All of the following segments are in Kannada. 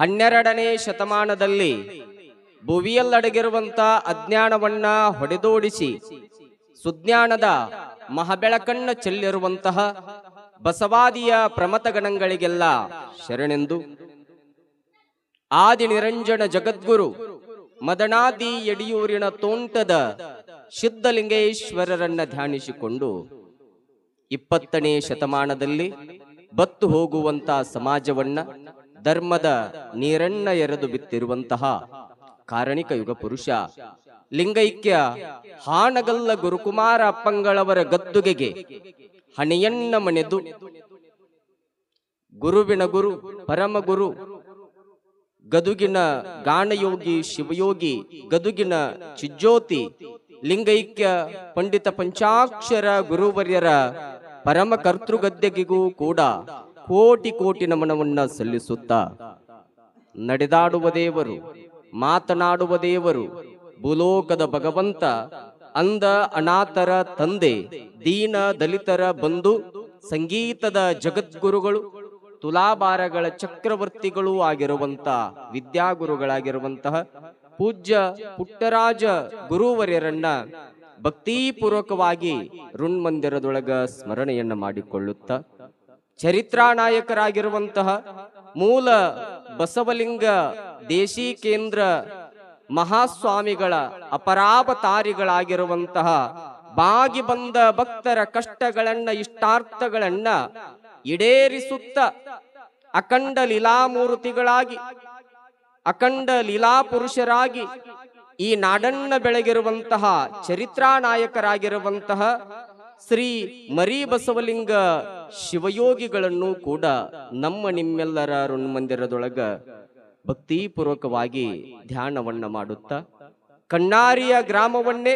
ಹನ್ನೆರಡನೇ ಶತಮಾನದಲ್ಲಿ ಭುವಿಯಲ್ಲಡಗಿರುವಂತ ಅಜ್ಞಾನವನ್ನ ಹೊಡೆದೋಡಿಸಿ ಸುಜ್ಞಾನದ ಮಹಬೆಳಕನ್ನು ಚೆಲ್ಲಿರುವಂತಹ ಬಸವಾದಿಯ ಪ್ರಮತಗಣಗಳಿಗೆಲ್ಲ ಶರಣೆಂದು. ಆದಿ ನಿರಂಜನ ಜಗದ್ಗುರು ಮದನಾದಿ ಯಡಿಯೂರಿನ ತೋಂಟದ ಸಿದ್ಧಲಿಂಗೇಶ್ವರರನ್ನ ಧ್ಯಾನಿಸಿಕೊಂಡು ಇಪ್ಪತ್ತನೇ ಶತಮಾನದಲ್ಲಿ ಬತ್ತು ಹೋಗುವಂತ ಸಮಾಜವನ್ನ ಧರ್ಮದ ನೀರನ್ನ ಎರೆದು ಬಿತ್ತಿರುವಂತಹ ಕಾರಣಿಕ ಯುಗ ಪುರುಷ. ಲಿಂಗೈಕ್ಯ ಹಾನಗಲ್ಲ ಗುರುಕುಮಾರ ಅಪ್ಪಂಗಳವರ ಗದ್ದುಗೆಗೆ ಹಣೆಯನ್ನ ಮಣೆದು ಗುರುವಿನ ಗುರು ಪರಮ ಗುರು ಗದುಗಿನ ಗಾನಯೋಗಿ ಶಿವಯೋಗಿ, ಗದುಗಿನ ಚಿಜ್ಯೋತಿ, ಲಿಂಗೈಕ್ಯ ಪಂಡಿತ ಪಂಚಾಕ್ಷರ ಗುರುವರ್ಯರ ಪರಮ ಕರ್ತೃಗದ್ದೆಗಿಗೂ ಕೂಡ ಕೋಟಿ ಕೋಟಿ ನಮನವನ್ನ ಸಲ್ಲಿಸುತ್ತಾ ನಡೆದಾಡುವ ದೇವರು, ಮಾತನಾಡುವ ದೇವರು, ಭೂಲೋಕದ ಭಗವಂತ ಅಂದ ಅನಾಥರ ತಂದೆ, ದೀನ ದಲಿತರ ಬಂಧು, ಸಂಗೀತದ ಜಗದ್ಗುರುಗಳು, ತುಲಾಭಾರಗಳ ಚಕ್ರವರ್ತಿಗಳೂ ಆಗಿರುವಂತ ವಿದ್ಯಾಗುರುಗಳಾಗಿರುವಂತಹ ಪೂಜ್ಯ ಪುಟ್ಟರಾಜ ಗುರುವರ್ಯರನ್ನ ಭಕ್ತಿಪೂರ್ವಕವಾಗಿ ಋಣ್ಮಂದಿರದೊಳಗ ಸ್ಮರಣೆಯನ್ನ ಮಾಡಿಕೊಳ್ಳುತ್ತಾ ಚರಿತ್ರಾ ನಾಯಕರಾಗಿರುವಂತಹ ಮೂಲ ಬಸವಲಿಂಗ ದೇಶಿ ಕೇಂದ್ರ ಮಹಾಸ್ವಾಮಿಗಳ ಅಪರಾಪತಾರಿಗಳಾಗಿರುವಂತಹ ಬಾಗಿ ಬಂದ ಭಕ್ತರ ಕಷ್ಟಗಳನ್ನ, ಇಷ್ಟಾರ್ಥಗಳನ್ನ ಈಡೇರಿಸುತ್ತ ಅಖಂಡ ಲೀಲಾಮೂರ್ತಿಗಳಾಗಿ, ಅಖಂಡ ಲೀಲಾ ಪುರುಷರಾಗಿ ಈ ನಾಡನ್ನ ಬೆಳಗಿರುವಂತಹ ಚರಿತ್ರಾ ನಾಯಕರಾಗಿರುವಂತಹ ಶ್ರೀ ಮರಿ ಬಸವಲಿಂಗ ಶಿವಯೋಗಿಗಳನ್ನು ಕೂಡ ನಮ್ಮ ನಿಮ್ಮೆಲ್ಲರ ಋಣ್ಮಂದಿರದೊಳಗ ಭಕ್ತಿಪೂರ್ವಕವಾಗಿ ಧ್ಯಾನವನ್ನ ಮಾಡುತ್ತಾ ಕಣ್ಣಾರಿಯ ಗ್ರಾಮವನ್ನೇ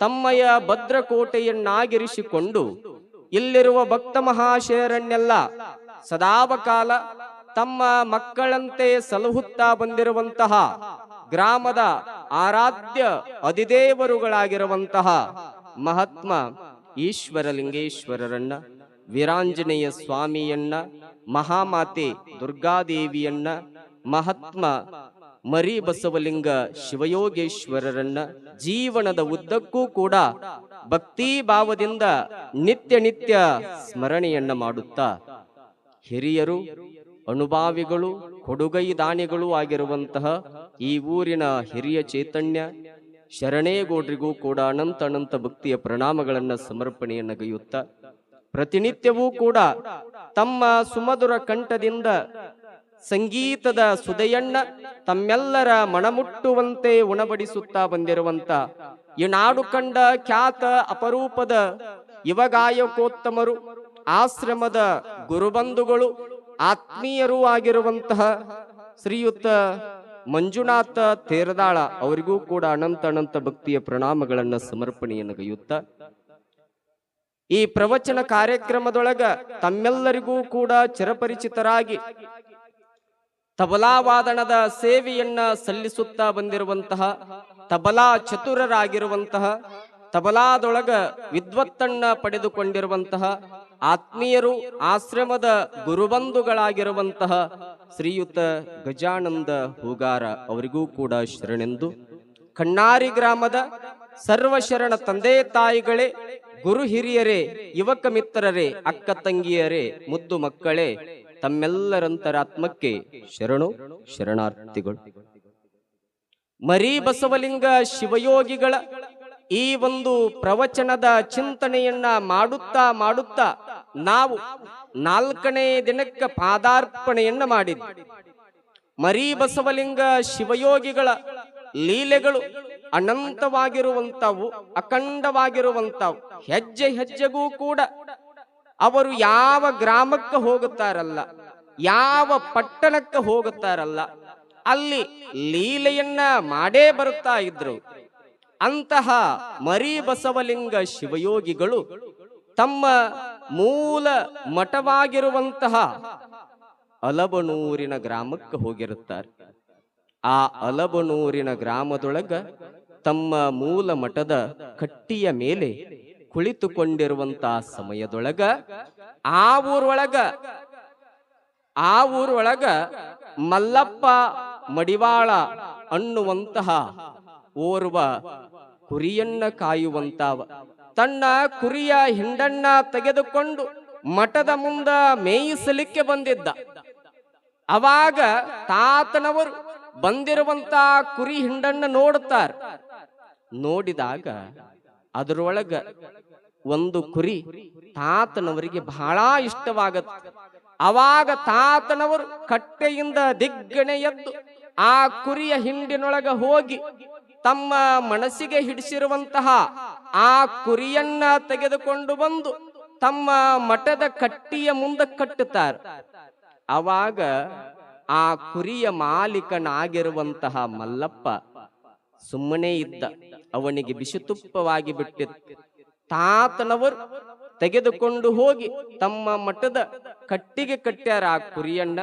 ತಮ್ಮಯ ಭದ್ರಕೋಟೆಯನ್ನಾಗಿರಿಸಿಕೊಂಡು ಇಲ್ಲಿರುವ ಭಕ್ತ ಮಹಾಶಯರನ್ನೆಲ್ಲ ಸದಾವಕಾಲ ತಮ್ಮ ಮಕ್ಕಳಂತೆ ಸಲಹುತ್ತಾ ಬಂದಿರುವಂತಹ ಗ್ರಾಮದ ಆರಾಧ್ಯ ಅಧಿದೇವರುಗಳಾಗಿರುವಂತಹ ಮಹಾತ್ಮ ಈಶ್ವರಲಿಂಗೇಶ್ವರರನ್ನ, ವೀರಾಂಜನೇಯ ಸ್ವಾಮಿಯನ್ನ, ಮಹಾಮಾತೆ ದುರ್ಗಾದೇವಿಯನ್ನ, ಮಹಾತ್ಮ ಮರಿ ಬಸವಲಿಂಗ ಶಿವಯೋಗೇಶ್ವರರನ್ನ, ಜೀವನದ ಉದ್ದಕ್ಕೂ ಕೂಡ ಭಕ್ತಿ ಭಾವದಿಂದ ನಿತ್ಯ ನಿತ್ಯ ಸ್ಮರಣೆಯನ್ನ ಮಾಡುತ್ತಾ, ಹಿರಿಯರು, ಅನುಭಾವಿಗಳು, ಕೊಡುಗೈ ದಾನಿಗಳು ಆಗಿರುವಂತಹ ಈ ಊರಿನ ಹಿರಿಯ ಚೈತನ್ಯ ಶರಣೇಗೌಡ್ರಿಗೂ ಕೂಡ ಅನಂತ ಅನಂತ ಭಕ್ತಿಯ ಪ್ರಣಾಮಗಳನ್ನು ಸಮರ್ಪಣೆಯನ್ನ ಗೈಯುತ್ತ ಪ್ರತಿನಿತ್ಯವೂ ಕೂಡ ತಮ್ಮ ಸುಮಧುರ ಕಂಠದಿಂದ ಸಂಗೀತದ ಸುದೆಯಣ್ಣ ತಮ್ಮೆಲ್ಲರ ಮನಮುಟ್ಟುವಂತೆ ಉಣಬಡಿಸುತ್ತಾ ಬಂದಿರುವಂತ ಈ ನಾಡು ಕಂಡ ಖ್ಯಾತ ಅಪರೂಪದ ಯುವಗಾಯಕೋತ್ತಮರು ಆಶ್ರಮದ ಗುರುಬಂಧುಗಳು, ಆತ್ಮೀಯರೂ ಆಗಿರುವಂತಹ ಶ್ರೀಯುತ ಮಂಜುನಾಥ ತೇರದಾಳ ಅವರಿಗೂ ಕೂಡ ಅನಂತ ಅನಂತ ಭಕ್ತಿಯ ಪ್ರಣಾಮಗಳನ್ನ ಸಮರ್ಪಣೆಯನ್ನು ಗೈಯುತ್ತ, ಈ ಪ್ರವಚನ ಕಾರ್ಯಕ್ರಮದೊಳಗ ತಮ್ಮೆಲ್ಲರಿಗೂ ಕೂಡ ಚಿರಪರಿಚಿತರಾಗಿ ತಬಲಾವಾದನದ ಸೇವೆಯನ್ನ ಸಲ್ಲಿಸುತ್ತಾ ಬಂದಿರುವಂತಹ ತಬಲಾ ಚತುರರಾಗಿರುವಂತಹ ತಬಲಾದೊಳಗ ವಿದ್ವತ್ತನ್ನ ಪಡೆದುಕೊಂಡಿರುವಂತಹ ಆತ್ಮೀಯರು ಆಶ್ರಮದ ಗುರುಬಂಧುಗಳಾಗಿರುವಂತಹ ಶ್ರೀಯುತ ಗಜಾನಂದ ಹೂಗಾರ ಅವರಿಗೂ ಕೂಡ ಶರಣೆಂದು. ಕಣ್ಣಾರಿ ಗ್ರಾಮದ ಸರ್ವಶರಣ ತಂದೆ ತಾಯಿಗಳೇ, ಗುರು ಹಿರಿಯರೇ, ಯುವಕ ಮಿತ್ರರೇ, ಅಕ್ಕ ತಂಗಿಯರೇ ಮುದ್ದು ಮಕ್ಕಳೇ ತಮ್ಮೆಲ್ಲರಂತರಾತ್ಮಕ್ಕೆ ಶರಣು, ಶರಣಾರ್ಥಿಗಳು. ಮರಿ ಬಸವಲಿಂಗ ಶಿವಯೋಗಿಗಳ ಈ ಒಂದು ಪ್ರವಚನದ ಚಿಂತನೆಯನ್ನ ಮಾಡುತ್ತಾ ಮಾಡುತ್ತಾ ನಾವು ನಾಲ್ಕನೇ ದಿನಕ್ಕೆ ಪಾದಾರ್ಪಣೆಯನ್ನ ಮಾಡಿದ್ವಿ. ಮರಿ ಬಸವಲಿಂಗ ಶಿವಯೋಗಿಗಳ ಲೀಲೆಗಳು ಅನಂತವಾಗಿರುವಂಥವು, ಅಖಂಡವಾಗಿರುವಂಥವು, ಹೆಜ್ಜೆ ಹೆಜ್ಜೆಗೂ ಕೂಡ ಅವರು ಯಾವ ಗ್ರಾಮಕ್ಕೆ ಹೋಗುತ್ತಾರಲ್ಲ, ಯಾವ ಪಟ್ಟಣಕ್ಕೆ ಹೋಗುತ್ತಾರಲ್ಲ, ಅಲ್ಲಿ ಲೀಲೆಯನ್ನ ಮಾಡೇ ಬರುತ್ತಾ ಇದ್ರು. ಅಂತಹ ಮರಿ ಬಸವಲಿಂಗ ಶಿವಯೋಗಿಗಳು ತಮ್ಮ ಮೂಲ ಮಠವಾಗಿರುವಂತಹ ಅಲಬನೂರಿನ ಗ್ರಾಮಕ್ಕೆ ಹೋಗಿರುತ್ತಾರೆ. ಆ ಅಲಬನೂರಿನ ಗ್ರಾಮದೊಳಗ ತಮ್ಮ ಮೂಲ ಮಠದ ಕಟ್ಟಿಯ ಮೇಲೆ ಕುಳಿತುಕೊಂಡಿರುವಂತಹ ಸಮಯದೊಳಗ ಆ ಊರೊಳಗ ಆ ಊರೊಳಗ ಮಲ್ಲಪ್ಪ ಮಡಿವಾಳ ಅನ್ನುವಂತಹ ಓರ್ವ ಕುರಿಯನ್ನ ಕಾಯುವಂತಾವ. ತನ್ನ ಕುರಿಯ ಹಿಂಡನ್ನ ತೆಗೆದುಕೊಂಡು ಮಠದ ಮುಂದ ಮೇಯಿಸಲಿಕ್ಕೆ ಬಂದಿದ್ದ. ಅವಾಗ ತಾತನವರು ಬಂದಿರುವಂತ ಕುರಿ ಹಿಂಡನ್ನ ನೋಡುತ್ತಾರೆ. ನೋಡಿದಾಗ ಅದರೊಳಗ ಒಂದು ಕುರಿ ತಾತನವರಿಗೆ ಬಹಳ ಇಷ್ಟವಾಗತ್ತೆ. ಅವಾಗ ತಾತನವರು ಕಟ್ಟೆಯಿಂದ ದಿಗ್ಗಣೆ ಎದ್ದು ಆ ಕುರಿಯ ಹಿಂಡಿನೊಳಗ ಹೋಗಿ ತಮ್ಮ ಮನಸ್ಸಿಗೆ ಹಿಡಿಸಿರುವಂತಹ ಆ ಕುರಿಯನ್ನ ತೆಗೆದುಕೊಂಡು ಬಂದು ತಮ್ಮ ಮಠದ ಕಟ್ಟಿಯ ಮುಂದೆ ಕಟ್ಟುತ್ತಾರೆ. ಅವಾಗ ಆ ಕುರಿಯ ಮಾಲೀಕನಾಗಿರುವಂತಹ ಮಲ್ಲಪ್ಪ ಸುಮ್ಮನೆ ಇದ್ದ. ಅವನಿಗೆ ಬಿಸಿತುಪ್ಪವಾಗಿ ಬಿಟ್ಟಿತ್ತು. ತಾತನವರು ತೆಗೆದುಕೊಂಡು ಹೋಗಿ ತಮ್ಮ ಮಠದ ಕಟ್ಟಿಗೆ ಕಟ್ಟ್ಯಾರ ಆ ಕುರಿಯನ್ನ.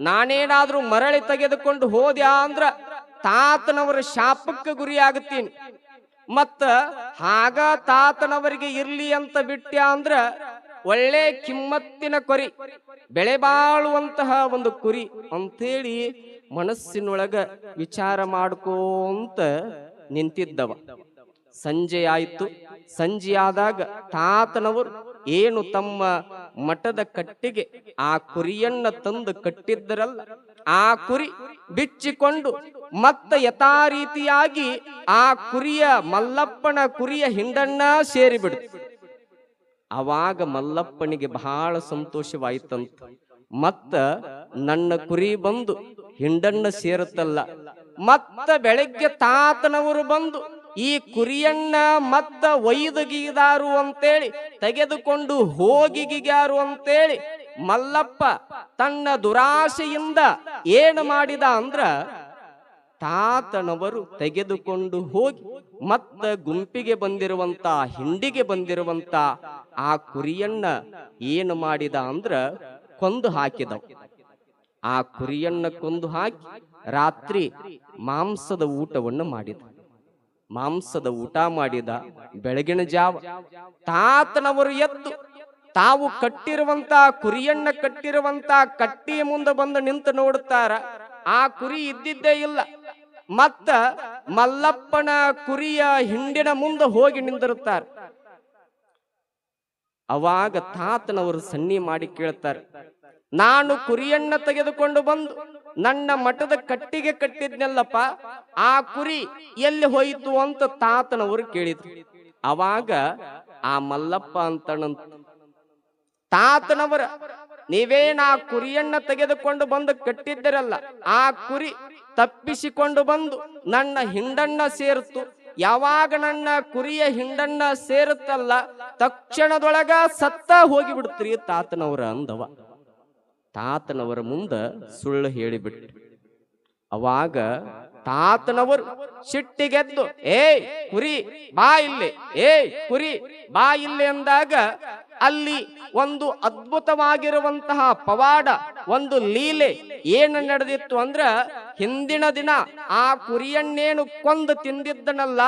ನಾನೇನಾದ್ರೂ ಮರಳಿ ತೆಗೆದುಕೊಂಡು ಹೋದ್ಯಾ ಅಂದ್ರ ತಾತನವರ ಶಾಪಕ್ಕೆ ಗುರಿಯಾಗುತ್ತೀನಿ. ಮತ್ತ ಹಾಗ ತಾತನವರಿಗೆ ಇರ್ಲಿ ಅಂತ ಬಿಟ್ಟ್ಯಾ ಅಂದ್ರ ಒಳ್ಳೆ ಕಿಮ್ಮತ್ತಿನ ಕೊರಿ, ಬೆಳೆ ಬಾಳುವಂತಹ ಒಂದು ಕುರಿ ಅಂತೇಳಿ ಮನಸ್ಸಿನೊಳಗ ವಿಚಾರ ಮಾಡ್ಕೋಂತ ನಿಂತಿದ್ದವ. ಸಂಜೆ ಆಯ್ತು. ಸಂಜೆ ಆದಾಗ ತಾತನವರು ಏನು ತಮ್ಮ ಮಠದ ಕಟ್ಟಿಗೆ ಆ ಕುರಿಯನ್ನ ತಂದು ಕಟ್ಟಿದ್ದರಲ್ಲ ಆ ಕುರಿ ಬಿಚ್ಚಿಕೊಂಡು ಮತ್ತ ಯಥಾ ರೀತಿಯಾಗಿ ಆ ಕುರಿಯ ಮಲ್ಲಪ್ಪನ ಕುರಿಯ ಹಿಂಡಣ್ಣ ಸೇರಿಬಿಡ್ತು ಅವಾಗ ಮಲ್ಲಪ್ಪನಿಗೆ ಬಹಳ ಸಂತೋಷವಾಯ್ತಂತ. ಮತ್ತ ನನ್ನ ಕುರಿ ಬಂದು ಹಿಂಡಣ್ಣ ಸೇರುತ್ತಲ್ಲ. ಮತ್ತ ಬೆಳಗ್ಗೆ ತಾತನವರು ಬಂದು ಈ ಕುರಿಯಣ್ಣ ಮತ್ತ ಒಯ್ದುಗಿದಾರು ಅಂತೇಳಿ ತೆಗೆದುಕೊಂಡು ಹೋಗಿಗಿಗ್ಯಾರು ಅಂತೇಳಿ ಮಲ್ಲಪ್ಪ ತನ್ನ ದುರಾಶೆಯಿಂದ ಏನು ಮಾಡಿದ ಅಂದ್ರ ತಾತನವರು ತೆಗೆದುಕೊಂಡು ಹೋಗಿ ಮತ್ತ ಗುಂಪಿಗೆ ಬಂದಿರುವಂತ, ಹಿಂಡಿಗೆ ಬಂದಿರುವಂತ ಆ ಕುರಿಯನ್ನ ಏನು ಮಾಡಿದ ಅಂದ್ರ ಕೊಂದು ಹಾಕಿದ ಆ ಕುರಿಯನ್ನ ಕೊಂದು ಹಾಕಿ ರಾತ್ರಿ ಮಾಂಸದ ಊಟವನ್ನು ಮಾಡಿದ. ಮಾಂಸದ ಊಟ ಮಾಡಿದ ಬೆಳಗಿನ ಜಾವ ತಾತನವರು ಎದ್ದು ತಾವು ಕಟ್ಟಿರುವಂತ ಕುರಿಯನ್ನ ಕಟ್ಟಿರುವಂತ ಕಟ್ಟಿ ಮುಂದೆ ಬಂದು ನಿಂತು ನೋಡುತ್ತಾರ. ಆ ಕುರಿ ಇದ್ದಿದ್ದೇ ಇಲ್ಲ. ಮತ್ತ ಮಲ್ಲಪ್ಪನ ಕುರಿಯ ಹಿಂಡಿನ ಮುಂದೆ ಹೋಗಿ ನಿಂದಿರುತ್ತಾರೆ ಅವಾಗ ತಾತನವರು ಸನ್ನಿ ಮಾಡಿ ಕೇಳ್ತಾರೆ, ನಾನು ಕುರಿಯನ್ನ ತೆಗೆದುಕೊಂಡು ಬಂದು ನನ್ನ ಮಠದ ಕಟ್ಟಿಗೆ ಕಟ್ಟಿದ್ನಲ್ಲಪ್ಪ, ಆ ಕುರಿ ಎಲ್ಲಿ ಹೋಯಿತು? ಅಂತ ತಾತನವರು ಕೇಳಿದ್ರು. ಅವಾಗ ಆ ಮಲ್ಲಪ್ಪ ಅಂತನಂತ ತಾತನವರ ನೀವೇನ ಆ ಕುರಿಯನ್ನ ತೆಗೆದುಕೊಂಡು ಬಂದು ಕಟ್ಟಿದ್ದರಲ್ಲ, ಆ ಕುರಿ ತಪ್ಪಿಸಿಕೊಂಡು ಬಂದು ನನ್ನ ಹಿಂಡನ್ನ ಸೇರಿತು. ಯಾವಾಗ ನನ್ನ ಕುರಿಯ ಹಿಂಡನ್ನ ಸೇರುತ್ತಲ್ಲ, ತಕ್ಷಣದೊಳಗ ಸತ್ತ ಹೋಗಿ ಬಿಡ್ತೀರಿ ತಾತನವರ ಅಂದವ. ತಾತನವರ ಮುಂದ ಸುಳ್ಳು ಹೇಳಿಬಿಟ್ರಿ. ಅವಾಗ ತಾತನವರು ಸಿಟ್ಟಿಗೆದ್ದು ಏಯ್ ಕುರಿ, ಬಾ ಇಲ್ಲಿ, ಏಯ್ ಕುರಿ, ಬಾ ಇಲ್ಲಿ ಅಂದಾಗ ಅಲ್ಲಿ ಒಂದು ಅದ್ಭುತವಾಗಿರುವಂತಹ ಪವಾಡ, ಒಂದು ಲೀಲೆ ಏನು ನಡೆದಿತ್ತು ಅಂದ್ರ ಹಿಂದಿನ ದಿನ ಆ ಕುರಿಯನ್ನೇನು ಕೊಂದು ತಿಂದಿದ್ದನಲ್ಲ,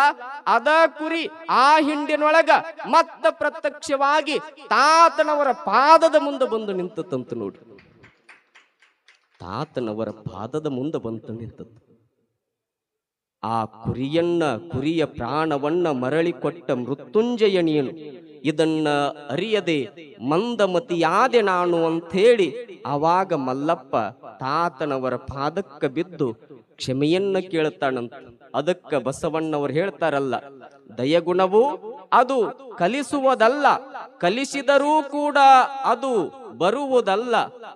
ಅದ ಕುರಿ ಆ ಹಿಂಡಿನೊಳಗ ಮತ್ತ ಪ್ರತ್ಯಕ್ಷವಾಗಿ ತಾತನವರ ಪಾದದ ಮುಂದೆ ಬಂದು ನಿಂತದಂತ ನೋಡಿ. ತಾತನವರ ಪಾದದ ಮುಂದೆ ಬಂತು ನಿಂತದ್ದು. ಆ ಕುರಿಯನ್ನ, ಕುರಿಯ ಪ್ರಾಣವನ್ನ ಮರಳಿ ಕೊಟ್ಟ ಮೃತ್ಯುಂಜಯ ನೀನು. ಇದನ್ನ ಅರಿಯದೆ ಮಂದಮತಿಯಾದೆ ನಾನು ಅಂಥೇಳಿ ಆವಾಗ ಮಲ್ಲಪ್ಪ ತಾತನವರ ಪಾದಕ್ಕ ಬಿದ್ದು ಕ್ಷಮೆಯನ್ನ ಕೇಳ್ತಾನಂತ. ಅದಕ್ಕ ಬಸವಣ್ಣವರು ಹೇಳ್ತಾರಲ್ಲ, ದಯಗುಣವು ಅದು ಕಲಿಸುವುದಲ್ಲ, ಕಲಿಸಿದರೂ ಕೂಡ ಅದು ಬರುವುದಲ್ಲ.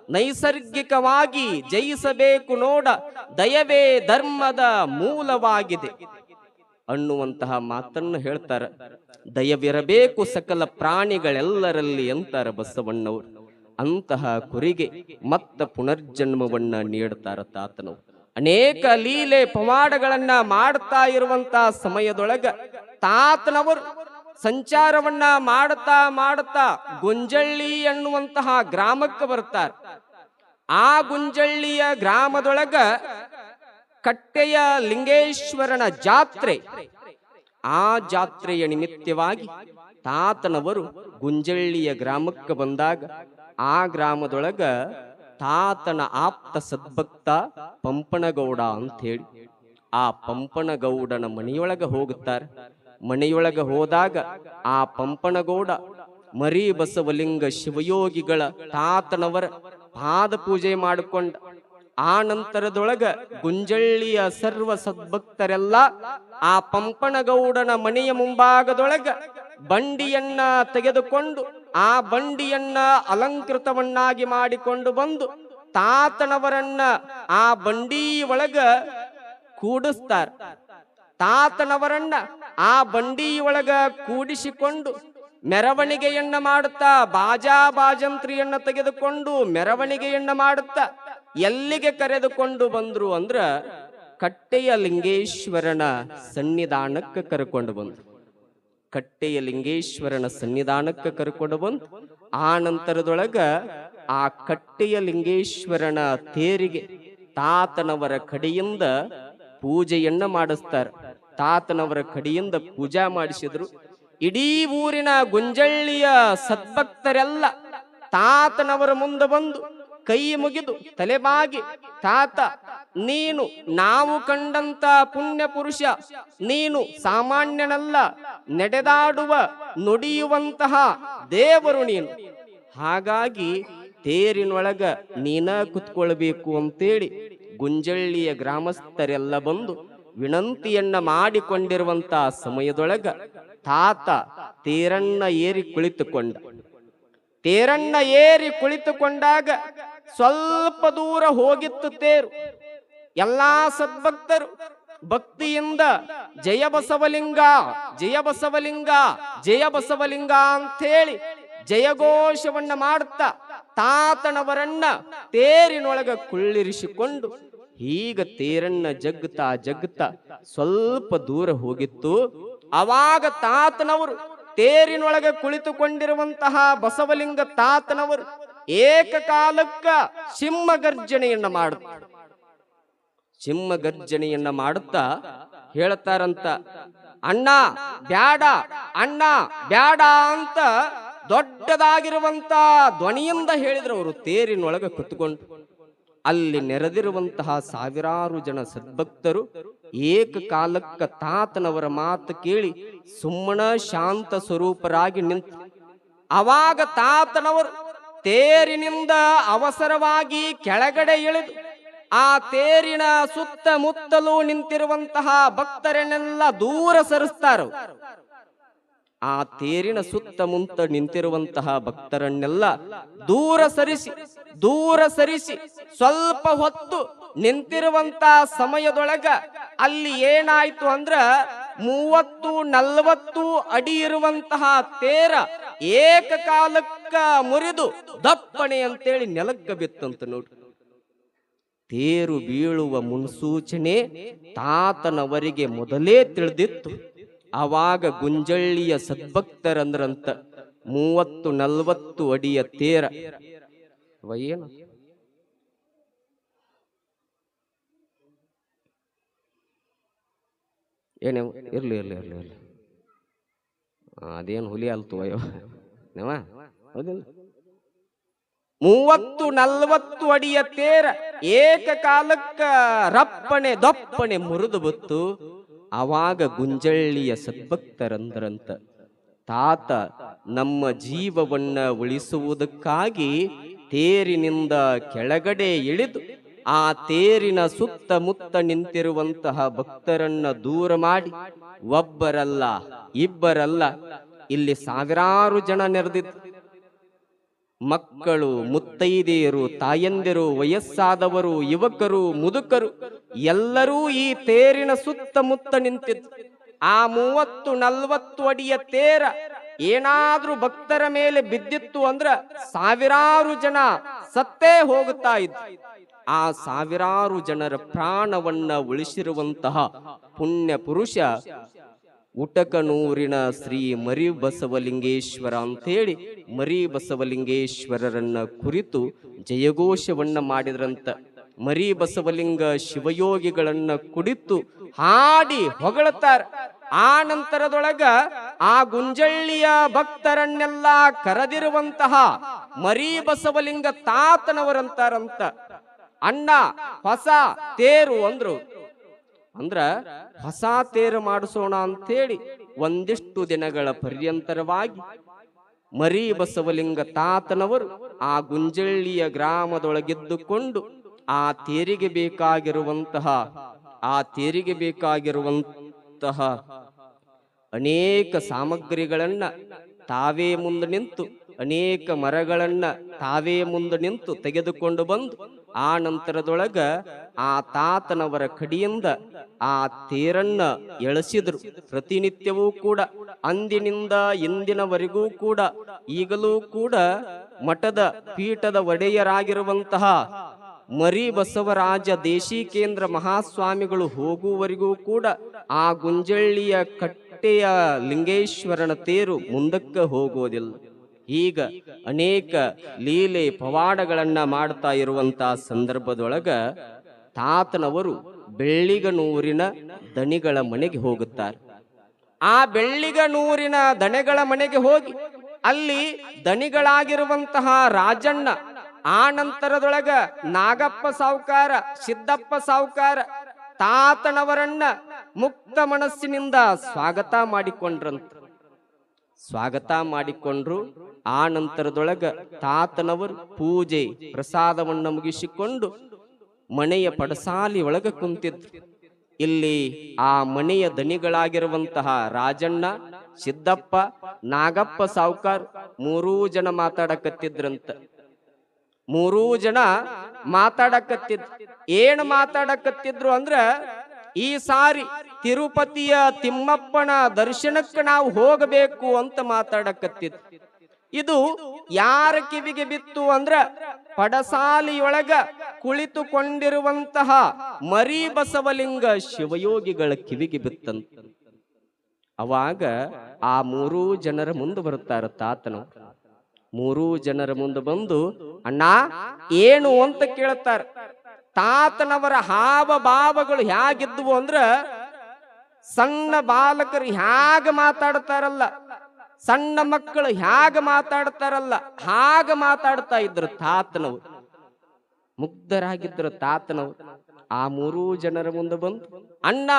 ನೈಸರ್ಗಿಕವಾಗಿ ಜಯಿಸಬೇಕು ನೋಡ, ದಯವೇ ಧರ್ಮದ ಮೂಲವಾಗಿದೆ. ಅನ್ನುವಂತಹ ಮಾತನ್ನು ಹೇಳ್ತಾರ. ದಯವಿರಬೇಕು ಸಕಲ ಪ್ರಾಣಿಗಳೆಲ್ಲರಲ್ಲಿ ಅಂತಾರ ಬಸವಣ್ಣವರು. ಅಂತಹ ಕುರಿಗೆ ಮತ್ತ ಪುನರ್ಜನ್ಮವನ್ನ ನೀಡ್ತಾರ ತಾತನವರು ಅನೇಕ ಲೀಲೆ ಪವಾಡಗಳನ್ನ ಮಾಡ್ತಾ ಇರುವಂತ ಸಮಯದೊಳಗ ತಾತನವರು ಸಂಚಾರವನ್ನ ಮಾಡುತ್ತಾ ಮಾಡುತ್ತಾ ಗುಂಜಳ್ಳಿ ಎನ್ನುವಂತಹ ಗ್ರಾಮಕ್ಕೆ ಬರ್ತಾರೆ. ಆ ಗುಂಜಳ್ಳಿಯ ಗ್ರಾಮದೊಳಗ ಕಟ್ಟೆಯ ಲಿಂಗೇಶ್ವರನ ಜಾತ್ರೆ ಆ ಜಾತ್ರೆಯ ನಿಮಿತ್ತವಾಗಿ ತಾತನವರು ಗುಂಜಳ್ಳಿಯ ಗ್ರಾಮಕ್ಕೆ ಬಂದಾಗ ಆ ಗ್ರಾಮದೊಳಗ ತಾತನ ಆಪ್ತ ಸದ್ಭಕ್ತ ಪಂಪನಗೌಡ ಅಂತ ಹೇಳಿ ಆ ಪಂಪನಗೌಡನ ಮನೆಯೊಳಗ ಹೋಗುತ್ತಾರೆ. ಮನೆಯೊಳಗ ಹೋದಾಗ ಆ ಪಂಪನಗೌಡ ಮರಿ ಬಸವಲಿಂಗ ಶಿವಯೋಗಿಗಳ ತಾತನವರ ಪಾದ ಪೂಜೆ ಮಾಡಿಕೊಂಡ ಆ ನಂತರದೊಳಗ ಗುಂಜಳ್ಳಿಯ ಸರ್ವ ಸದ್ಭಕ್ತರೆಲ್ಲ ಆ ಪಂಪನಗೌಡನ ಮನೆಯ ಮುಂಭಾಗದೊಳಗ ಬಂಡಿಯನ್ನ ತೆಗೆದುಕೊಂಡು ಆ ಬಂಡಿಯನ್ನ ಅಲಂಕೃತವನ್ನಾಗಿ ಮಾಡಿಕೊಂಡು ಬಂದು ತಾತನವರನ್ನ ಆ ಬಂಡಿ ಒಳಗ ಕೂಡಿಸ್ತಾರ. ತಾತನವರನ್ನ ಆ ಬಂಡಿ ಒಳಗ ಕೂಡಿಸಿಕೊಂಡು ಮೆರವಣಿಗೆಯನ್ನ ಮಾಡುತ್ತಾ, ಬಾಜಾ ಬಾಜಂತ್ರಿಯನ್ನ ತೆಗೆದುಕೊಂಡು ಮೆರವಣಿಗೆಯನ್ನ ಮಾಡುತ್ತಾ ಎಲ್ಲಿಗೆ ಕರೆದುಕೊಂಡು ಬಂದ್ರು ಅಂದ್ರ ಕಟ್ಟೆಯ ಲಿಂಗೇಶ್ವರನ ಸನ್ನಿಧಾನಕ್ಕೆ ಕರ್ಕೊಂಡು ಬಂದ್ರು. ಕಟ್ಟೆಯ ಲಿಂಗೇಶ್ವರನ ಸನ್ನಿಧಾನಕ್ಕೆ ಕರ್ಕೊಂಡು ಬಂದು, ಆ ನಂತರದೊಳಗ ಆ ಕಟ್ಟೆಯ ಲಿಂಗೇಶ್ವರನ ತೇರಿಗೆ ತಾತನವರ ಕಡೆಯಿಂದ ಪೂಜೆಯನ್ನ ಮಾಡಿಸ್ತಾರೆ. ತಾತನವರ ಕಡೆಯಿಂದ ಪೂಜಾ ಮಾಡಿಸಿದ್ರು. ಇಡೀ ಊರಿನ ಗುಂಜಳ್ಳಿಯ ಸದ್ಭಕ್ತರೆಲ್ಲ ತಾತನವರ ಮುಂದೆ ಬಂದು ಕೈ ಮುಗಿದು ತಲೆಬಾಗಿ, ತಾತ, ನೀನು ನಾವು ಕಂಡಂತ ಪುಣ್ಯ ಪುರುಷ, ನೀನು ಸಾಮಾನ್ಯನಲ್ಲ, ನಡೆದಾಡುವ, ನುಡಿಯುವಂತಹ ದೇವರು ನೀನು. ಹಾಗಾಗಿ ತೇರಿನೊಳಗ ನೀನ ಕುತ್ಕೊಳ್ಬೇಕು ಅಂತೇಳಿ ಗುಂಜಳ್ಳಿಯ ಗ್ರಾಮಸ್ಥರೆಲ್ಲ ಬಂದು ವಿನಂತಿಯನ್ನ ಮಾಡಿಕೊಂಡಿರುವಂತ ಸಮಯದೊಳಗ ತಾತ ತೇರಣ್ಣ ಏರಿ ಕುಳಿತುಕೊಂಡ. ತೇರಣ್ಣ ಏರಿ ಕುಳಿತುಕೊಂಡಾಗ ಸ್ವಲ್ಪ ದೂರ ಹೋಗಿತ್ತು ತೇರು ಎಲ್ಲಾ ಸದ್ಭಕ್ತರು ಭಕ್ತಿಯಿಂದ ಜಯ ಬಸವಲಿಂಗ ಜಯ ಬಸವಲಿಂಗ ಜಯ ಬಸವಲಿಂಗ ಅಂಥೇಳಿ ಜಯಘೋಷವನ್ನ ಮಾಡುತ್ತಾ ತಾತನವರನ್ನ ತೇರಿನೊಳಗ ಕುಳ್ಳಿರಿಸಿಕೊಂಡು ಈಗ ತೇರನ್ನ ಜಗ್ತಾ ಜಗ್ತಾ ಸ್ವಲ್ಪ ದೂರ ಹೋಗಿತ್ತು. ಅವಾಗ ತಾತನವರು ತೇರಿನೊಳಗೆ ಕುಳಿತುಕೊಂಡಿರುವಂತಹ ಬಸವಲಿಂಗ ತಾತನವರು ಏಕಕಾಲಕ್ಕ ಸಿಂಹ ಗರ್ಜನೆಯನ್ನ ಮಾಡುತ್ತ ಸಿಂಹ ಗರ್ಜನೆಯನ್ನ ಮಾಡುತ್ತಾ ಹೇಳ್ತಾರಂತ, ಅಣ್ಣ, ಬ್ಯಾಡ ಅಣ್ಣ, ಬ್ಯಾಡ ಅಂತ ದೊಡ್ಡದಾಗಿರುವಂತ ಧ್ವನಿಯಿಂದ ಹೇಳಿದ್ರು ಅವರು ತೇರಿನೊಳಗೆ ಕುತ್ಕೊಂಡು. ಅಲ್ಲಿ ನೆರೆದಿರುವಂತಹ ಸಾವಿರಾರು ಜನ ಸದ್ಭಕ್ತರು ಏಕಕಾಲಕ್ಕ ತಾತನವರ ಮಾತು ಕೇಳಿ ಸುಮ್ಮನ ಶಾಂತ ಸ್ವರೂಪರಾಗಿ ನಿಂತ. ಅವಾಗ ತಾತನವರು ತೇರಿನಿಂದ ಅವಸರವಾಗಿ ಕೆಳಗಡೆ ಇಳಿದು ಆ ತೇರಿನ ಸುತ್ತಮುತ್ತಲೂ ನಿಂತಿರುವಂತಹ ಭಕ್ತರನ್ನೆಲ್ಲ ದೂರ ಸರಿಸ್ತಾರು. ಆ ತೇರಿನ ಸುತ್ತಮುತ್ತ ನಿಂತಿರುವಂತಹ ಭಕ್ತರನ್ನೆಲ್ಲ ದೂರ ಸರಿಸಿ ದೂರ ಸರಿಸಿ ಸ್ವಲ್ಪ ಹೊತ್ತು ನಿಂತಿರುವಂತಹ ಸಮಯದೊಳಗ ಅಲ್ಲಿ ಏನಾಯ್ತು ಅಂದ್ರ ಮೂವತ್ತು, ನಲ್ವತ್ತು ಅಡಿ ಇರುವಂತಹ ತೇರ ಏಕಕಾಲಕ್ಕ ಮುರಿದು ದಪ್ಪಣೆ ಅಂತೇಳಿ ನೆಲಕ್ಕ ಬಿತ್ತಂತ ನೋಡಿ ತೇರು ಬೀಳುವ ಮುನ್ಸೂಚನೆ ತಾತನವರಿಗೆ ಮೊದಲೇ ತಿಳಿದಿತ್ತು. ಆವಾಗ ಗುಂಜಳ್ಳಿಯ ಸದ್ಭಕ್ತರಂದ್ರಂತ ಮೂವತ್ತು, ನಲ್ವತ್ತು ಅಡಿಯ ತೇರ. ಏನು. ಏನೇ ಇರಲಿ ಇರಲಿ ಇರಲಿ, ಇರ್ಲಿ. ಅದೇನು ಹುಲಿ ಅಲ್ತು, ಅಯ್ಯೋ. ನೀವ ಹೌದಿಲ್ಲ? ಮೂವತ್ತು, ನಲ್ವತ್ತು ಅಡಿಯ ತೇರ ಏಕಕಾಲಕ್ಕ ರಪ್ಪಣೆ ದೊಪ್ಪಣೆ ಮುರಿದು ಬತ್ತು. ಆವಾಗ ಗುಂಜಳ್ಳಿಯ ಸದ್ಭಕ್ತರಂದ್ರಂತ ತಾತ ನಮ್ಮ ಜೀವವನ್ನ ಉಳಿಸುವುದಕ್ಕಾಗಿ ತೇರಿನಿಂದ ಕೆಳಗಡೆ ಇಳಿದು ಆ ತೇರಿನ ಸುತ್ತಮುತ್ತ ನಿಂತಿರುವಂತಹ ಭಕ್ತರನ್ನ ದೂರ ಮಾಡಿ ಒಬ್ಬರಲ್ಲ, ಇಬ್ಬರಲ್ಲ, ಇಲ್ಲಿ ಸಾವಿರಾರು ಜನ ನೆರೆದಿತ್ತು ಮಕ್ಕಳು, ಮುತ್ತೈದೆಯರು, ತಾಯಂದಿರು, ವಯಸ್ಸಾದವರು, ಯುವಕರು, ಮುದುಕರು, ಎಲ್ಲರೂ ಈ ತೇರಿನ ಸುತ್ತಮುತ್ತ ನಿಂತಿದ್ದು. ಆ ಮೂವತ್ತು, ನಲ್ವತ್ತು ಅಡಿಯ ತೇರ ಏನಾದ್ರೂ ಭಕ್ತರ ಮೇಲೆ ಬಿದ್ದಿತ್ತು ಅಂದ್ರ ಸಾವಿರಾರು ಜನ ಸತ್ತೇ ಹೋಗುತ್ತಾ ಇದ್ರು ಆ ಸಾವಿರಾರು ಜನರ ಪ್ರಾಣವನ್ನ ಉಳಿಸಿರುವಂತಹ ಪುಣ್ಯ ಪುರುಷ ಉಟಕನೂರಿನ ಶ್ರೀ ಮರಿ ಬಸವಲಿಂಗೇಶ್ವರ ಅಂತೇಳಿ ಮರಿ ಬಸವಲಿಂಗೇಶ್ವರರನ್ನ ಕುರಿತು ಜಯಘೋಷವನ್ನ ಮಾಡಿದ್ರಂತ. ಮರಿ ಬಸವಲಿಂಗ ಶಿವಯೋಗಿಗಳನ್ನ ಕುಡಿತು ಹಾಡಿ ಹೊಗಳತಾರ. ಆ ನಂತರದೊಳಗ ಆ ಗುಂಜಳ್ಳಿಯ ಭಕ್ತರನ್ನೆಲ್ಲ ಕರೆದಿರುವಂತಹ ಮರಿ ಬಸವಲಿಂಗ ತಾತನವರಂತಾರಂತ. ಅಣ್ಣ ಹೊಸ ತೇರು ಅಂದ್ರು. ಅಂದ್ರ ಹೊಸ ತೇರು ಮಾಡಿಸೋಣ ಅಂತೇಳಿ ಒಂದಿಷ್ಟು ದಿನಗಳ ಪರ್ಯಂತರವಾಗಿ ಮರಿ ಬಸವಲಿಂಗ ತಾತನವರು ಆ ಗುಂಜಳ್ಳಿಯ ಗ್ರಾಮದೊಳಗಿದ್ದುಕೊಂಡು ಆ ತೇರಿಗೆ ಬೇಕಾಗಿರುವಂತಹ, ಆ ತೇರಿಗೆ ಬೇಕಾಗಿರುವಂತಹ ಅನೇಕ ಸಾಮಗ್ರಿಗಳನ್ನ ತಾವೇ ಮುಂದೆ ನಿಂತು ಅನೇಕ ಮರಗಳನ್ನ ತಾವೇ ಮುಂದೆ ನಿಂತು ತೆಗೆದುಕೊಂಡು ಬಂದು, ಆ ನಂತರದೊಳಗ ಆ ತಾತನವರ ಕಡಿಯಿಂದ ಆ ತೇರನ್ನ ಎಳಸಿದ್ರು. ಪ್ರತಿನಿತ್ಯವೂ ಕೂಡ, ಅಂದಿನಿಂದ ಇಂದಿನವರೆಗೂ ಕೂಡ, ಈಗಲೂ ಕೂಡ ಮಠದ ಪೀಠದ ಒಡೆಯರಾಗಿರುವಂತಹ ಮರಿ ಬಸವರಾಜ ದೇಶಿಕೇಂದ್ರ ಮಹಾಸ್ವಾಮಿಗಳು ಹೋಗುವವರೆಗೂ ಕೂಡ, ಆ ಗುಂಜಳ್ಳಿಯ ಕಟ್ಟೆಯ ಲಿಂಗೇಶ್ವರನ ತೇರು ಮುಂದಕ್ಕೆ ಹೋಗೋದಿಲ್ಲ ಈಗ ಅನೇಕ ಲೀಲೆ ಪವಾಡಗಳನ್ನ ಮಾಡ್ತಾ ಇರುವಂತಹ ಸಂದರ್ಭದೊಳಗ ತಾತನವರು ಬೆಳ್ಳಿಗನೂರಿನ ದಣಿಗಳ ಮನೆಗೆ ಹೋಗುತ್ತಾರೆ. ಆ ಬೆಳ್ಳಿಗನೂರಿನ ದಣೆಗಳ ಮನೆಗೆ ಹೋಗಿ ಅಲ್ಲಿ ದಣಿಗಳಾಗಿರುವಂತಹ ರಾಜಣ್ಣ ಆ ನಂತರದೊಳಗ ನಾಗಪ್ಪ ಸಾವುಕಾರ, ಸಿದ್ದಪ್ಪ ಸಾವುಕಾರ ತಾತನವರನ್ನ ಮುಕ್ತ ಮನಸ್ಸಿನಿಂದ ಸ್ವಾಗತ ಮಾಡಿಕೊಂಡ್ರಂತ. ಸ್ವಾಗತ ಮಾಡಿಕೊಂಡ್ರು ಆ ನಂತರದೊಳಗ ತಾತನವರು ಪೂಜೆ ಪ್ರಸಾದವನ್ನು ಮುಗಿಸಿಕೊಂಡು ಮನೆಯ ಪಡಸಾಲಿ ಒಳಗ ಕುಂತಿದ್ರು. ಇಲ್ಲಿ ಆ ಮನೆಯ ದನಿಗಳಾಗಿರುವಂತಹ ರಾಜಣ್ಣ, ಸಿದ್ದಪ್ಪ, ನಾಗಪ್ಪ ಸಾವುಕಾರ್ ಮೂರೂ ಜನ ಮಾತಾಡಕತ್ತಿದ್ರಂತ. ಮೂರೂ ಜನ ಮಾತಾಡಕತ್ತಿದ್ರು ಏನ್ ಮಾತಾಡಕತ್ತಿದ್ರು ಅಂದ್ರ ಈ ಸಾರಿ ತಿರುಪತಿಯ ತಿಮ್ಮಪ್ಪನ ದರ್ಶನಕ್ಕೆ ನಾವು ಹೋಗಬೇಕು ಅಂತ ಮಾತಾಡಕತ್ತಿದ್ರು ಇದು ಯಾರ ಕಿವಿಗೆ ಬಿತ್ತು ಅಂದ್ರ ಪಡಸಾಲಿಯೊಳಗ ಕುಳಿತುಕೊಂಡಿರುವಂತಹ ಮರಿ ಬಸವಲಿಂಗ ಶಿವಯೋಗಿಗಳ ಕಿವಿಗೆ ಬಿತ್ತಂತ. ಅವಾಗ ಆ ಮೂರೂ ಜನರ ಮುಂದೆ ಬರುತ್ತಾರ ತಾತನು. ಮೂರೂ ಜನರ ಮುಂದೆ ಬಂದು, ಅಣ್ಣ, ಏನು ಅಂತ ಕೇಳುತ್ತಾರೆ ತಾತನವರ ಹಾವ ಭಾವಗಳು ಹೇಗಿದ್ವು ಅಂದ್ರ ಸಣ್ಣ ಬಾಲಕರು ಹ್ಯಾಗ ಮಾತಾಡ್ತಾರಲ್ಲ. ಸಣ್ಣ ಮಕ್ಕಳು ಹ್ಯಾಗ ಮಾತಾಡ್ತಾರಲ್ಲ, ಹಾಗ ಮಾತಾಡ್ತಾ ಇದ್ರು ತಾತನವರು. ಮುಗ್ಧರಾಗಿದ್ರು ತಾತನವರು. ಆ ಮೂರೂ ಜನರ ಮುಂದೆ ಬಂದು, ಅಣ್ಣ,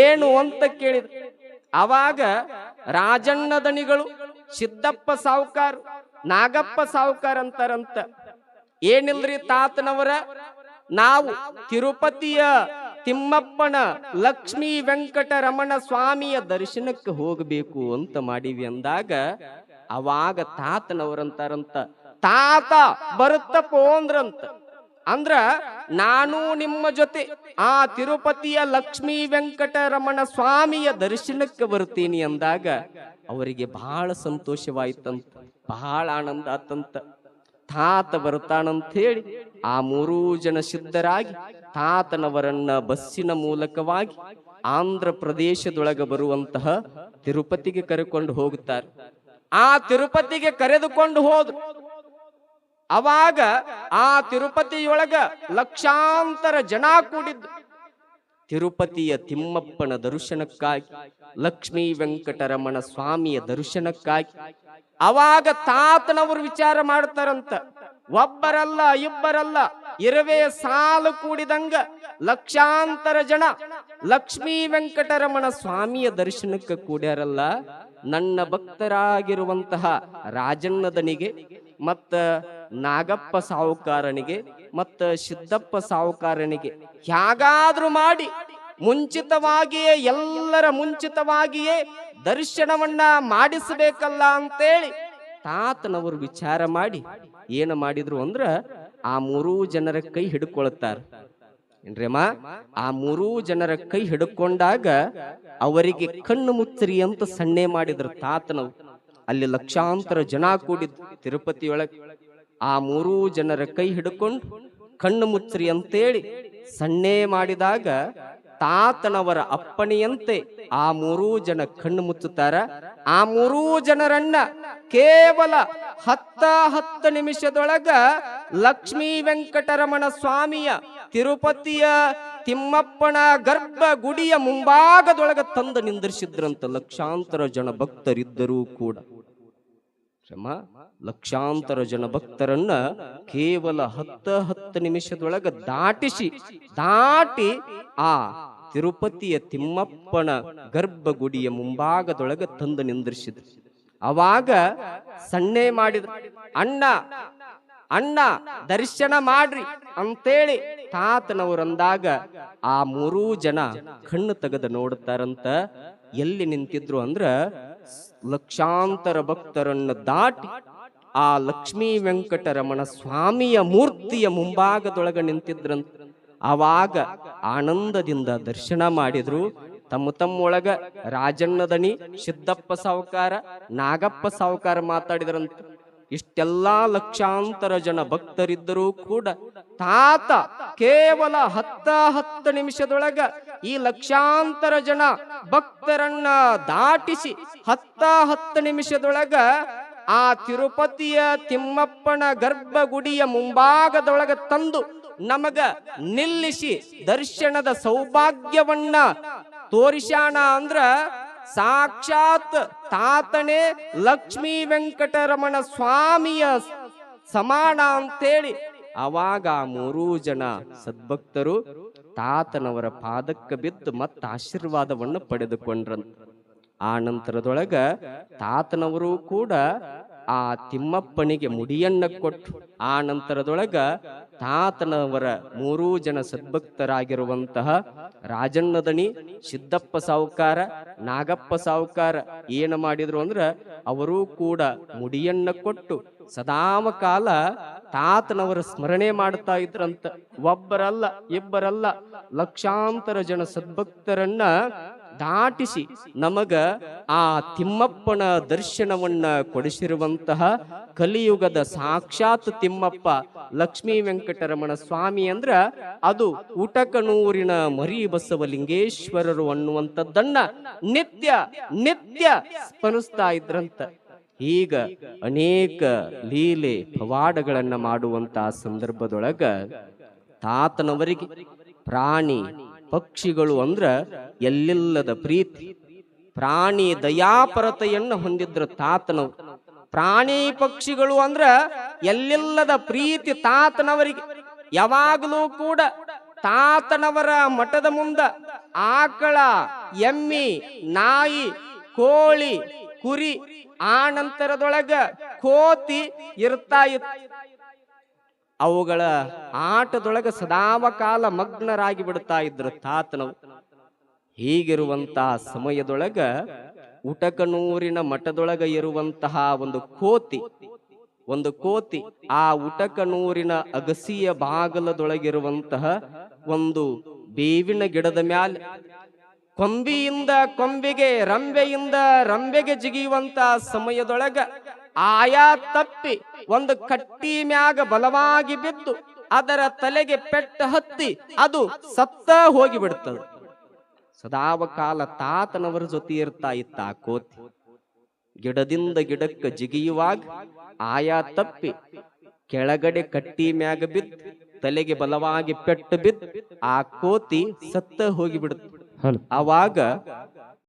ಏನು ಅಂತ ಕೇಳಿದ್ರು. ಅವಾಗ ರಾಜಣ್ಣ ದಣಿಗಳು, ಸಿದ್ದಪ್ಪ ಸಾವುಕಾರ್, ನಾಗಪ್ಪ ಸಾವುಕಾರ್ ಅಂತಾರಂತ. ಏನಿಲ್ರಿ ತಾತನವರ? ನಾವು ತಿರುಪತಿಯ ತಿಮ್ಮಪ್ಪನ ಲಕ್ಷ್ಮೀ ವೆಂಕಟರಮಣ ಸ್ವಾಮಿಯ ದರ್ಶನಕ್ಕೆ ಹೋಗಬೇಕು ಅಂತ ಮಾಡಿವಿ ಅಂದಾಗ, ಅವಾಗ ತಾತನವರಂತಾರಂತ, ತಾತ, ಬರುತ್ತಪ್ಪೋ ಅಂದ್ರಂತ. ಅಂದ್ರ, ನಾನು ನಿಮ್ಮ ಜೊತೆ ಆ ತಿರುಪತಿಯ ಲಕ್ಷ್ಮೀ ವೆಂಕಟರಮಣ ಸ್ವಾಮಿಯ ದರ್ಶನಕ್ಕೆ ಬರ್ತೀನಿ ಅಂದಾಗ, ಅವರಿಗೆ ಬಹಳ ಸಂತೋಷವಾಯ್ತಂತ, ಬಹಳ ಆನಂದ ಆತಂತ. ತಾತ ಬರುತ್ತಾನಂಥೇಳಿ ಹೇಳಿ ಆ ಮೂರೂ ಜನ ಸಿದ್ಧರಾಗಿ ತಾತನವರನ್ನ ಬಸ್ಸಿನ ಮೂಲಕವಾಗಿ ಆಂಧ್ರ ಪ್ರದೇಶದೊಳಗೆ ಬರುವಂತಹ ತಿರುಪತಿಗೆ ಕರೆಕೊಂಡು ಹೋಗುತ್ತಾರೆ. ಆ ತಿರುಪತಿಗೆ ಕರೆದುಕೊಂಡು ಹೋದ್ರು. ಅವಾಗ ಆ ತಿರುಪತಿಯೊಳಗ ಲಕ್ಷಾಂತರ ಜನ ಕೂಡಿದ್ದು ತಿರುಪತಿಯ ತಿಮ್ಮಪ್ಪನ ದರ್ಶನಕ್ಕಾಗಿ ಲಕ್ಷ್ಮೀ ವೆಂಕಟರಮಣ ಸ್ವಾಮಿಯ ದರ್ಶನಕ್ಕಾಗಿ ಅವಾಗ ತಾತನವರು ವಿಚಾರ ಮಾಡ್ತಾರಂತ. ಒಬ್ಬರಲ್ಲ, ಇಬ್ಬರಲ್ಲ, ಇರುವೆ ಸಾಲು ಕೂಡಿದಂಗ ಲಕ್ಷಾಂತರ ಜನ ಲಕ್ಷ್ಮೀ ವೆಂಕಟರಮಣ ಸ್ವಾಮಿಯ ದರ್ಶನಕ್ಕೆ ಕೂಡ್ಯಾರಲ್ಲ. ನನ್ನ ಭಕ್ತರಾಗಿರುವಂತಹ ರಾಜಣ್ಣದನಿಗೆ ಮತ್ತ ನಾಗಪ್ಪ ಸಾಹುಕಾರನಿಗೆ ಮತ್ತ ಸಿದ್ದಪ್ಪ ಸಾಹುಕಾರನಿಗೆ ಹೇಗಾದ್ರೂ ಮಾಡಿ ಮುಂಚಿತವಾಗಿಯೇ, ಎಲ್ಲರ ಮುಂಚಿತವಾಗಿಯೇ ದರ್ಶನವನ್ನ ಮಾಡಿಸಬೇಕಲ್ಲ ಅಂತೇಳಿ ತಾತನವರು ವಿಚಾರ ಮಾಡಿ, ಏನು ಮಾಡಿದ್ರು ಅಂದ್ರ ಆ ಮೂರೂ ಜನರ ಕೈ ಹಿಡ್ಕೊಳ್ತಾರ. ಏನ್ರೇಮ್ಮ ಆ ಮೂರೂ ಜನರ ಕೈ ಹಿಡ್ಕೊಂಡಾಗ ಅವರಿಗೆ ಕಣ್ಣು ಮುಚ್ಚರಿ ಅಂತ ಸಣ್ಣೆ ಮಾಡಿದ್ರು ತಾತನವು ಅಲ್ಲಿ ಲಕ್ಷಾಂತರ ಜನ ಕೂಡಿದ್ದು ತಿರುಪತಿಯೊಳಗೆ ಆ ಮೂರೂ ಜನರ ಕೈ ಹಿಡ್ಕೊಂಡು ಕಣ್ಣು ಮುಚ್ಚರಿ ಅಂತೇಳಿ ಸಣ್ಣೆ ಮಾಡಿದಾಗ ತಾತನವರ ಅಪ್ಪಣೆಯಂತೆ ಆ ಮೂರೂ ಜನ ಕಣ್ಣು ಮುಚ್ಚುತ್ತಾರ. ಆ ಮೂರೂ ಜನರನ್ನ ಕೇವಲ ಹತ್ತ ಹತ್ತು ನಿಮಿಷದೊಳಗ ಲಕ್ಷ್ಮೀ ವೆಂಕಟರಮಣ ಸ್ವಾಮಿಯ ತಿರುಪತಿಯ ತಿಮ್ಮಪ್ಪನ ಗರ್ಭ ಗುಡಿಯ ಮುಂಭಾಗದೊಳಗ ತಂದು ನಿಂದಿರಿಸಿದ್ರಂತ ಲಕ್ಷಾಂತರ ಜನ ಭಕ್ತರಿದ್ದರೂ ಕೂಡ. ಶ್ರಮ ಲಕ್ಷಾಂತರ ಜನ ಭಕ್ತರನ್ನ ಕೇವಲ ಹತ್ತ ಹತ್ತು ನಿಮಿಷದೊಳಗ ದಾಟಿಸಿ, ದಾಟಿ ಆ ತಿರುಪತಿಯ ತಿಮ್ಮಪ್ಪನ ಗರ್ಭಗುಡಿಯ ಮುಂಭಾಗದೊಳಗ ತಂದು ನಿಂದ್ರಿಸಿದ್ರು. ಅವಾಗ ಸಣ್ಣೆ ಮಾಡಿದ ಅಣ್ಣ ಅಣ್ಣ, ದರ್ಶನ ಮಾಡ್ರಿ ಅಂತೇಳಿ ತಾತನವರಂದಾಗ ಆ ಮೂರೂ ಜನ ಕಣ್ಣು ತೆಗೆದು ನೋಡುತ್ತಾರಂತ ಎಲ್ಲಿ ನಿಂತಿದ್ರು ಅಂದ್ರ ಲಕ್ಷಾಂತರ ಭಕ್ತರನ್ನು ದಾಟಿ ಆ ಲಕ್ಷ್ಮೀ ವೆಂಕಟರಮಣ ಸ್ವಾಮಿಯ ಮೂರ್ತಿಯ ಮುಂಭಾಗದೊಳಗೆ ನಿಂತಿದ್ರಂತ. ಆವಾಗ ಆನಂದದಿಂದ ದರ್ಶನ ಮಾಡಿದ್ರು. ತಮ್ಮ ತಮ್ಮೊಳಗ ರಾಜಣ್ಣ ದಣಿ, ಸಿದ್ದಪ್ಪ ಸಾವುಕಾರ, ನಾಗಪ್ಪ ಸಾವುಕಾರ ಮಾತಾಡಿದ್ರಂತ. ಇಷ್ಟೆಲ್ಲಾ ಲಕ್ಷಾಂತರ ಜನ ಭಕ್ತರಿದ್ದರೂ ಕೂಡ ತಾತ ಕೇವಲ ಹತ್ತ ಹತ್ತು ನಿಮಿಷದೊಳಗ ಈ ಲಕ್ಷಾಂತರ ಜನ ಭಕ್ತರನ್ನ ದಾಟಿಸಿ ಹತ್ತ ಹತ್ತು ನಿಮಿಷದೊಳಗ ಆ ತಿರುಪತಿಯ ತಿಮ್ಮಪ್ಪನ ಗರ್ಭಗುಡಿಯ ಮುಂಭಾಗದೊಳಗ ತಂದು ನಮಗ ನಿಲ್ಲಿಸಿ ದರ್ಶನದ ಸೌಭಾಗ್ಯವನ್ನ ತೋರಿಸ್ಯಾಣ ಅಂದ್ರ ಸಾಕ್ಷಾತ್ ತಾತನೇ ಲಕ್ಷ್ಮೀ ವೆಂಕಟರಮಣ ಸ್ವಾಮಿಯ ಸಮಾನ ಅಂತೇಳಿ ಅವಾಗ ಆ ಮೂರೂ ಜನ ಸದ್ಭಕ್ತರು ತಾತನವರ ಪಾದಕ್ಕೆ ಬಿದ್ದು ಮತ್ತೆ ಆಶೀರ್ವಾದವನ್ನು ಪಡೆದುಕೊಂಡ್ರಂತ ಆ ನಂತರದೊಳಗ ತಾತನವರು ಕೂಡ ಆ ತಿಮ್ಮಪ್ಪನಿಗೆ ಮುಡಿಯನ್ನ ಕೊಟ್ಟು ಆ ನಂತರದೊಳಗ ತಾತನವರ ಮೂರೂ ಜನ ಸದ್ಭಕ್ತರಾಗಿರುವಂತಹ ರಾಜಣ್ಣದಣಿ, ಸಿದ್ದಪ್ಪ ಸಾವುಕಾರ, ನಾಗಪ್ಪ ಸಾವುಕಾರ ಏನು ಮಾಡಿದ್ರು ಅಂದ್ರ ಅವರೂ ಕೂಡ ಮುಡಿಯನ್ನ ಕೊಟ್ಟು ಸದಾಮ ಕಾಲ ತಾತನವರ ಸ್ಮರಣೆ ಮಾಡ್ತಾ ಇದ್ರಂತ. ಒಬ್ಬರಲ್ಲ, ಇಬ್ಬರಲ್ಲ ಲಕ್ಷಾಂತರ ಜನ ಸದ್ಭಕ್ತರನ್ನ ದಾಟಿಸಿ ನಮಗ ಆ ತಿಮ್ಮಪ್ಪನ ದರ್ಶನವನ್ನ ಕೊಡಿಸಿರುವಂತಹ ಕಲಿಯುಗದ ಸಾಕ್ಷಾತ್ ತಿಮ್ಮಪ್ಪ ಲಕ್ಷ್ಮೀ ವೆಂಕಟರಮಣ ಸ್ವಾಮಿ ಅಂದ್ರ ಅದು ಊಟಕನೂರಿನ ಮರಿ ಬಸವಲಿಂಗೇಶ್ವರರು ಅನ್ನುವಂಥದ್ದನ್ನ ನಿತ್ಯ ನಿತ್ಯ ಸ್ಮರಿಸ್ತಾ ಇದ್ರಂತ. ಈಗ ಅನೇಕ ಲೀಲೆ ಪವಾಡಗಳನ್ನ ಮಾಡುವಂತಹ ಸಂದರ್ಭದೊಳಗ ತಾತನವರಿಗೆ ಪ್ರಾಣಿ ಪಕ್ಷಿಗಳು ಅಂದ್ರ ಎಲ್ಲಿಲ್ಲದ ಪ್ರೀತಿ. ಪ್ರಾಣಿ ದಯಾಪರತೆಯನ್ನು ಹೊಂದಿದ್ರ ತಾತನವ್ರು. ಪ್ರಾಣಿ ಪಕ್ಷಿಗಳು ಅಂದ್ರ ಎಲ್ಲಿಲ್ಲದ ಪ್ರೀತಿ ತಾತನವರಿಗೆ. ಯಾವಾಗಲೂ ಕೂಡ ತಾತನವರ ಮಠದ ಮುಂದ ಆಕಳ, ಎಮ್ಮಿ, ನಾಯಿ, ಕೋಳಿ, ಕುರಿ, ಆ ನಂತರದೊಳಗ ಕೋತಿ ಇರ್ತಾ ಇತ್ತು. ಅವುಗಳ ಆಟದೊಳಗೆ ಸದಾವಕಾಲ ಮಗ್ನರಾಗಿ ಬಿಡ್ತಾ ಇದ್ರು ತಾತನವು. ಹೀಗಿರುವಂತಹ ಸಮಯದೊಳಗ ಉಟಕನೂರಿನ ಮಠದೊಳಗ ಇರುವಂತಹ ಒಂದು ಕೋತಿ ಒಂದು ಕೋತಿ ಆ ಉಟಕನೂರಿನ ಅಗಸಿಯ ಬಾಗಲದೊಳಗಿರುವಂತಹ ಒಂದು ಬೇವಿನ ಗಿಡದ ಮ್ಯಾಲೆ ಕೊಂಬಿಯಿಂದ ಕೊಂಬಿಗೆ ರಂಬೆಯಿಂದ ರಂಬೆಗೆ ಜಿಗಿಯುವಂತಹ ಸಮಯದೊಳಗ ಆಯಾ ತಪ್ಪಿ ಒಂದು ಕಟ್ಟಿ ಮ್ಯಾಗ ಬಲವಾಗಿ ಬಿದ್ದು ಅದರ ತಲೆಗೆ ಪೆಟ್ಟು ಹತ್ತಿ ಅದು ಸತ್ತ ಹೋಗಿ ಬಿಡ್ತದೆ ಸದಾವ ಕಾಲ ತಾತನವರ ಜೊತೆ ಇರ್ತಾ ಇತ್ತ ಆ ಕೋತಿ. ಗಿಡದಿಂದ ಗಿಡಕ್ಕೆ ಜಿಗಿಯುವಾಗ ಆಯಾ ತಪ್ಪಿ ಕೆಳಗಡೆ ಕಟ್ಟಿ ಮ್ಯಾಗ ಬಿದ್ದು ತಲೆಗೆ ಬಲವಾಗಿ ಪೆಟ್ಟು ಬಿದ್ದು ಆ ಕೋತಿ ಸತ್ತ ಹೋಗಿ ಅವಾಗ